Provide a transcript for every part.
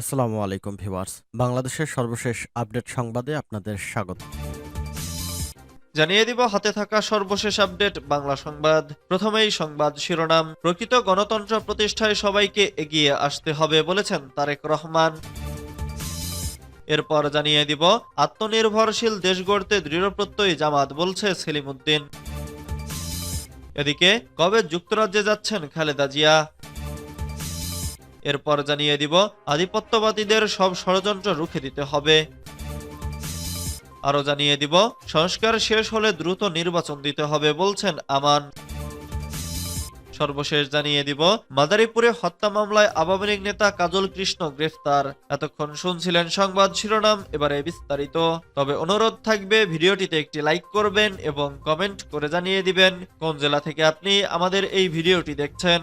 আসসালামু আলাইকুম ভিউয়ার্স। বাংলাদেশের সর্বশেষ আপডেট সংবাদে আপনাদের স্বাগত। জানিয়ে দিব, হাতে থাকা সর্বশেষ আপডেট, বাংলা সংবাদ। প্রথমেই সংবাদ শিরোনাম, প্রকৃত গণতন্ত্র প্রতিষ্ঠায় সবাইকে এগিয়ে আসতে হবে বলেছেন তারেক রহমান। এরপর জানিয়ে দিব, আত্মনির্ভরশীল দেশ গড়তে দৃঢ়প্রত্যয়ী জামাত বলছে সেলিম উদ্দিন। এদিকে, কবে যুক্তরাজ্যে যাচ্ছেন খালেদা জিয়া? এরপর জানিয়ে দিব, আধিপত্যবাদীদের সব ষড়যন্ত্র রুখে দিতে হবে। আরও জানিয়ে দিব, সংস্কার শেষ হলে দ্রুত নির্বাচন দিতে হবে বলছেন আমান। সর্বশেষ জানিয়ে দিব, মাদারীপুরে হত্যা মামলায় আওয়ামী লীগ নেতা কাজল কৃষ্ণ গ্রেফতার। এতক্ষণ শুনছিলেন সংবাদ শিরোনাম, এবারে বিস্তারিত। তবে অনুরোধ থাকবে, ভিডিওটিতে একটি লাইক করবেন এবং কমেন্ট করে জানিয়ে দিবেন, কোন জেলা থেকে আপনি আমাদের এই ভিডিওটি দেখছেন।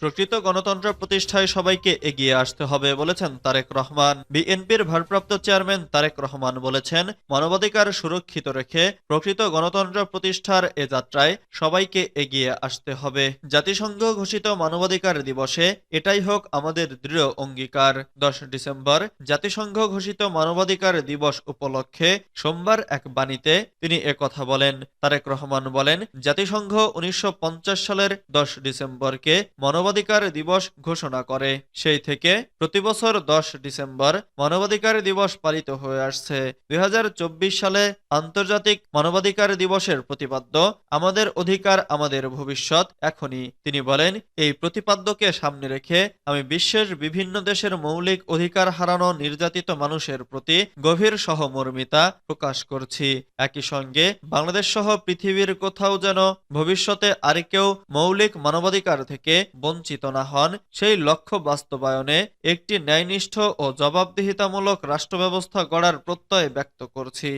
প্রকৃত গণতন্ত্র প্রতিষ্ঠায় সবাইকে এগিয়ে আসতে হবে, বলেছেন তারেক রহমান। বিএনপির ভারপ্রাপ্ত চেয়ারম্যান তারেক রহমান বলেছেন, মানবাধিকার সুরক্ষিত রেখে প্রকৃত গণতন্ত্র প্রতিষ্ঠার এ যাত্রায় সবাইকে এগিয়ে আসতে হবে। জাতিসংঘ ঘোষিত মানবাধিকার দিবসে এটাই হোক আমাদের দৃঢ় অঙ্গীকার। দশ ডিসেম্বর, জাতিসংঘ ঘোষিত মানবাধিকার দিবস উপলক্ষে সোমবার এক বাণীতে তিনি কথা বলেন। তারেক রহমান বলেন, জাতিসংঘ উনিশশো পঞ্চাশ সালের দশ ডিসেম্বরকে মানবাধিকার দিবস ঘোষণা করে। সেই থেকে প্রতিবছর দশ ডিসেম্বর মানবাধিকার দিবস পালিত হয়ে আসছে। দুই সালে আন্তর্জাতিক মানবাধিকার দিবসের প্রতিপাদ্য, আমাদের অধিকার, আমাদের ভবিষ্যৎ এখনই। তিনি বলেন, এই প্রতিপাদ্যকে সামনে রেখে আমি বিশ্বের বিভিন্ন দেশের মৌলিক অধিকার হারানো নির্যাতিত মানুষের প্রতি গভীর সহমর্মিতা প্রকাশ করছি। একই সঙ্গে বাংলাদেশ সহ পৃথিবীর কোথাও যেন ভবিষ্যতে আর কেউ মৌলিক মানবাধিকার থেকে বঞ্চিত না হন, সেই লক্ষ্য বাস্তবায়নে একটি ন্যায়নিষ্ঠ ও জবাবদিহিতামূলক রাষ্ট্র ব্যবস্থা গড়ার প্রত্যয় ব্যক্ত করছি।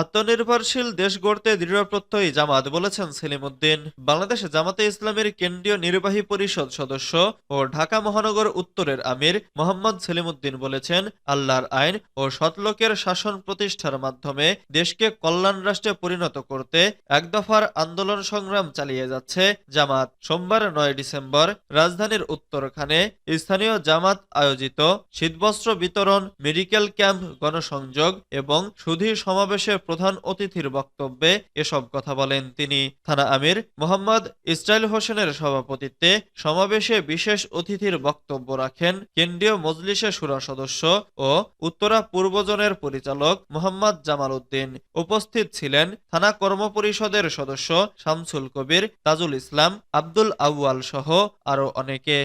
আত্মনির্ভরশীল দেশ গড়তে দৃঢ়প্রত্যয়ী জামাত বলেছেন সেলিম উদ্দিন বাংলাদেশ জামাতে ইসলামের কেন্দ্রীয় নির্বাহী পরিষদ সদস্য ও ঢাকা মহানগর উত্তরের আমির মোহাম্মদ সেলিম উদ্দিন বলেছেন, আল্লাহর আইন ও সৎলোকের শাসন প্রতিষ্ঠার মাধ্যমে দেশকে কল্যাণ রাষ্ট্রে পরিণত করতে এক দফার আন্দোলন সংগ্রাম চালিয়ে যাচ্ছে জামাত। সোমবার নয় ডিসেম্বর রাজধানীর উত্তরখানে স্থানীয় জামাত আয়োজিত শীতবস্ত্র বিতরণ, মেডিকেল ক্যাম্প, গণসংযোগ এবং সুধী সমাবেশে প্রধান অতিথির বক্তব্যে এসব কথা বলেন তিনি। থানা আমির মোহাম্মদ ইসরাইল হোসেনের সভাপতিত্বে সমাবেশে বিশেষ অতিথির বক্তব্য রাখেন কেন্দ্রীয় মজলিসে সুরা সদস্য ও উত্তরা পূর্বজনের পরিচালক মোহাম্মদ জামাল উদ্দিন। উপস্থিত ছিলেন থানা কর্মপরিষদের সদস্য শামসুল কবির, তাজুল ইসলাম, আব্দুল আউয়াল সহ আরও অনেকে।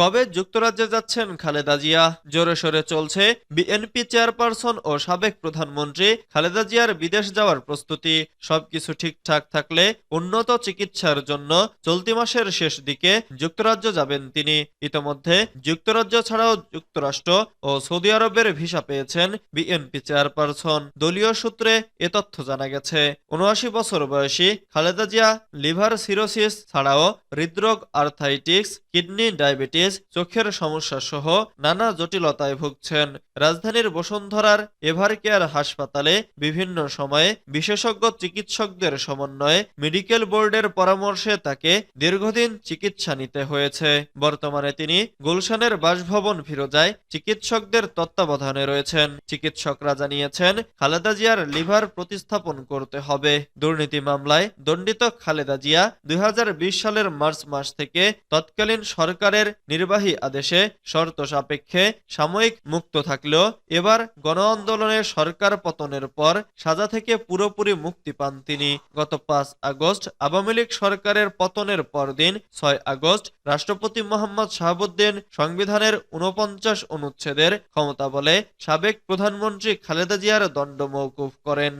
কবে যুক্তরাজ্যে যাচ্ছেন খালেদা জিয়া? জোরে সোরে চলছে বিএনপি চেয়ারপারসন ও সাবেক প্রধানমন্ত্রী খালেদা জিয়ার বিদেশ যাওয়ার প্রস্তুতি। সবকিছু ঠিকঠাক থাকলে উন্নত চিকিৎসার জন্য চলতি মাসের শেষ দিকে যুক্তরাজ্য যাবেন তিনি। ইতোমধ্যে যুক্তরাজ্য ছাড়াও যুক্তরাষ্ট্র ও সৌদি আরবের ভিসা পেয়েছেন বিএনপি চেয়ারপারসন। দলীয় সূত্রে এ তথ্য জানা গেছে, উনআশি বছর বয়সী খালেদা জিয়া লিভার সিরোসিস ছাড়াও হৃদরোগ আর্থাইটিক্স কিডনি ডায়াবেটিস চোখের সমস্যা সহ নানা জটিলতায় ভুগছেন। রাজধানীর বসুন্ধরার এভার কেয়ার হাসপাতালে বিভিন্ন সময়ে বিশেষজ্ঞ চিকিৎসকদের সমন্বয়ে মেডিকেল বোর্ডের পরামর্শে তাকে দীর্ঘদিন চিকিৎসা নিতে হয়েছে। বর্তমানে তিনি গুলশানের বাসভবন ফিরোজায় চিকিৎসকদের তত্ত্বাবধানে রয়েছেন। চিকিৎসকরা জানিয়েছেন, খালেদা জিয়ার লিভার প্রতিস্থাপন করতে হবে। দুর্নীতি মামলায় দণ্ডিত খালেদা জিয়া দুই হাজার বিশ সালের মার্চ মাস থেকে তৎকালীন সরকারের নির্বাহী আদেশে শর্ত সাপেক্ষে সাময়িক মুক্ত থাকলেও এবার গণ আন্দোলনে সরকার পতনের পর সাজা থেকে পুরোপুরি মুক্তি পান তিনি। গত পাঁচ আগস্ট আওয়ামী লীগ সরকারের পতনের পরদিন ছয় আগস্ট রাষ্ট্রপতি মোহাম্মদ শাহাবুদ্দিন সংবিধানের উনপঞ্চাশ অনুচ্ছেদের ক্ষমতা বলে সাবেক প্রধানমন্ত্রী খালেদা জিয়ার দণ্ড মৌকুফ করেন।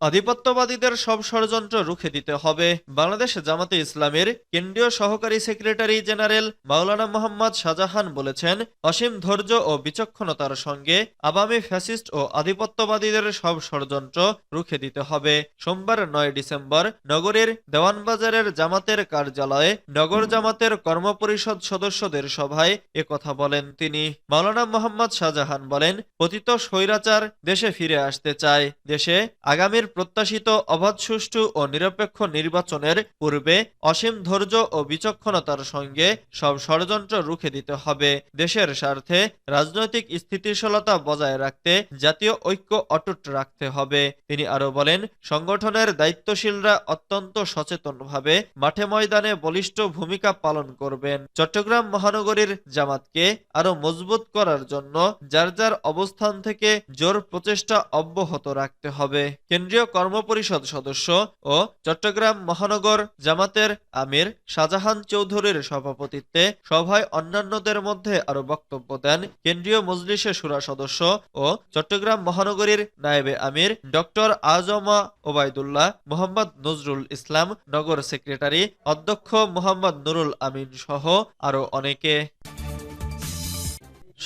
আধিপত্যবাদীদের সব ষড়যন্ত্র রুখে দিতে হবে। বাংলাদেশ জামাতে ইসলামের কেন্দ্রীয় সহকারী সেক্রেটারি জেনারেল মাওলানা মোহাম্মদ শাহজাহান বলেছেন, অসীম ধৈর্য ও বিচক্ষণতার সঙ্গে আবামী ফ্যাসিস্ট ও আধিপত্যবাদীদের সব ষড়যন্ত্র রুখে দিতে হবে। সোমবার নয় ডিসেম্বর নগরীর দেওয়ানবাজারের জামাতের কার্যালয়ে নগর জামাতের কর্মপরিষদ সদস্যদের সভায় কথা বলেন তিনি। মাওলানা মোহাম্মদ শাহজাহান বলেন, পতিত স্বৈরাচার দেশে ফিরে আসতে চায়। দেশে আগামীর প্রত্যাশিত অবাধ, সুষ্ঠু ও নিরপেক্ষ নির্বাচনের পূর্বে অসীম ধৈর্য ও বিচক্ষণতার সঙ্গে সব ষড়যন্ত্র রুখে দিতে হবে। দেশের স্বার্থে রাজনৈতিক স্থিতিশীলতা বজায় রাখতে জাতীয় ঐক্য অটুট রাখতে হবে। তিনি আরও বলেন, সংগঠনের দায়িত্বশীলরা অত্যন্ত সচেতনভাবে মাঠে ময়দানে বলিষ্ঠ ভূমিকা পালন করবেন। চট্টগ্রাম মহানগরীর জামাতকে আরও মজবুত করার জন্য যার যার অবস্থান থেকে জোর প্রচেষ্টা অব্যাহত রাখতে হবে। কেন্দ্রীয় কর্মপরিষদ সদস্য ও চট্টগ্রাম মহানগর জামাতের আমির শাহজাহান চৌধুরীর সভাপতিত্বে সভায় অন্যান্যদের মধ্যে আরও বক্তব্য দেন কেন্দ্রীয় মজলিসে সুরা সদস্য ও চট্টগ্রাম মহানগরীর নায়েবে আমির ডক্টর আজমা ওবায়দুল্লাহ, মোহাম্মদ নজরুল ইসলাম, নগর সেক্রেটারি অধ্যক্ষ মোহাম্মদ নুরুল আমিন সহ আরও অনেকে।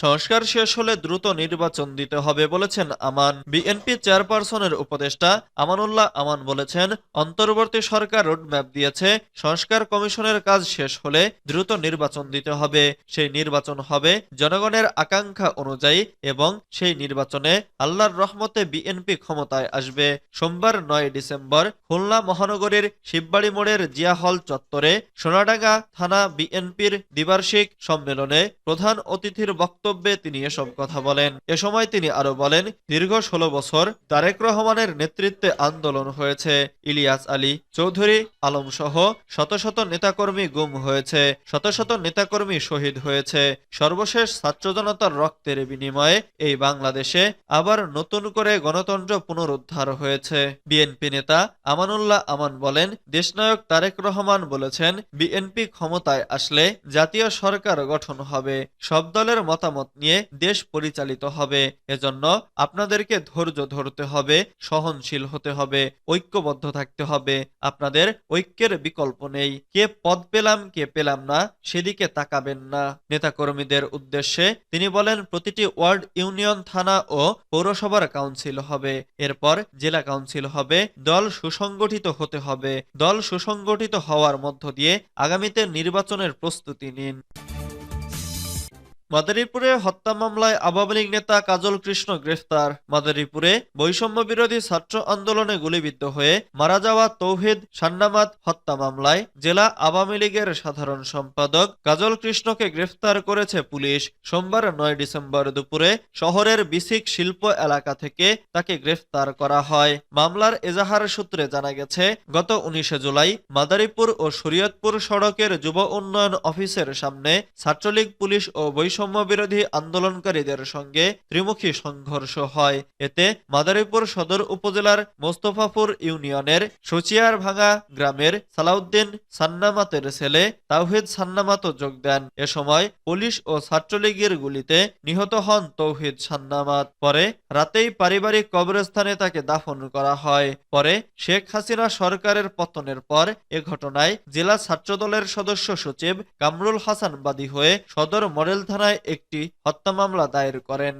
সংস্কার শেষ হলে দ্রুত নির্বাচন দিতে হবে বলেছেন আমান। বিএনপি চেয়ারপারসনের উপদেষ্টা আমানুল্লাহ আমান বলেছেন, অন্তর্বর্তী সরকার রোডম্যাপ দিয়েছে, সংস্কার কমিশনের কাজ শেষ হলে দ্রুত নির্বাচন দিতে হবে। সেই নির্বাচন হবে জনগণের আকাঙ্ক্ষা অনুযায়ী এবং সেই নির্বাচনে আল্লাহর রহমতে বিএনপি ক্ষমতায় আসবে। সোমবার নয় ডিসেম্বর খুলনা মহানগরীর শিববাড়ি মোড়ের জিয়া হল চত্বরে সোনাডাঙ্গা থানা বিএনপির দ্বিবার্ষিক সম্মেলনে প্রধান অতিথির বক্তব্যে তিনি এসব কথা বলেন। এ সময় তিনি আরও বলেন, দীর্ঘ ষোলো বছর তারেক রহমানের নেতৃত্বে আন্দোলন হয়েছে। ইলিয়াস আলী চৌধুরী, আলম সহ শত শত নেতাকর্মী গুম হয়েছে, শত শত নেতাকর্মী শহীদ হয়েছে। সর্বশেষ ছাত্র জনতার রক্তের বিনিময়ে এই বাংলাদেশে আবার নতুন করে গণতন্ত্র পুনরুদ্ধার হয়েছে। বিএনপি নেতা আমানুল্লাহ আমান বলেন, দেশনায়ক তারেক রহমান বলেছেন, বিএনপি ক্ষমতায় আসলে জাতীয় সরকার গঠন হবে। সব দলের মতামত নিয়ে দেশ পরিচালিত হবে। এজন্য আপনাদেরকে ধৈর্য ধরতে হবে, সহনশীল হতে হবে, ঐক্যবদ্ধ থাকতে হবে। আপনাদের ঐক্যের বিকল্প নেই। কে পদ পেলাম, কে পেলাম না, সেদিকে তাকাবেন না। নেতাকর্মীদের উদ্দেশ্যে তিনি বলেন, প্রতিটি ওয়ার্ড ইউনিয়ন, থানা ও পৌরসভার কাউন্সিল হবে। এরপর জেলা কাউন্সিল হবে। দল সুসংগঠিত হতে হবে। দল সুসংগঠিত হওয়ার মধ্য দিয়ে আগামীতে নির্বাচনের প্রস্তুতি নিন। মাদারীপুরে হত্যা মামলায় আওয়ামী লীগ নেতা কাজল কৃষ্ণ গ্রেফতার। মাদারীপুরে বৈষম্য বিরোধী ছাত্র আন্দোলনে গুলিবিদ্ধ হয়ে মারা যাওয়া তৌহিদ সান্নামাত হত্যা মামলায় জেলা আওয়ামী লীগের সাধারণ সম্পাদক কাজল কৃষ্ণকে গ্রেফতার করেছে পুলিশ। সোমবার নয় ডিসেম্বর দুপুরে শহরের বিসিক শিল্প এলাকা থেকে তাকে গ্রেফতার করা হয়। মামলার এজাহার সূত্রে জানা গেছে, গত উনিশে জুলাই মাদারীপুর ও শরীয়তপুর সড়কের যুব উন্নয়ন অফিসের সামনে ছাত্রলীগ, পুলিশ ও বৈষম্য বিরোধী আন্দোলনকারীদের সঙ্গে ত্রিমুখী সংঘর্ষ হয়। এতে মাদারীপুর সদর উপজেলার মোস্তফাপুর ইউনিয়নের সচিয়ার ভাঙা গ্রামের সালাউদ্দিন সান্নামাতের ছেলে তাওহিদ সান্নামাতও যোগ দেন। এ সময় পুলিশ ও ছাত্রলীগের গুলিতে নিহত হন তৌহিদ সান্নামাত। পরে রাতেই পারিবারিক কবরস্থানে তাকে দাফন করা হয়। পরে শেখ হাসিনা সরকারের পতনের পর এ ঘটনায় জেলা ছাত্রদলের সদস্য সচিব কামরুল হাসান বাদী হয়ে সদর মডেল থানায় একটি হত্যা মামলা দায়ের করেন।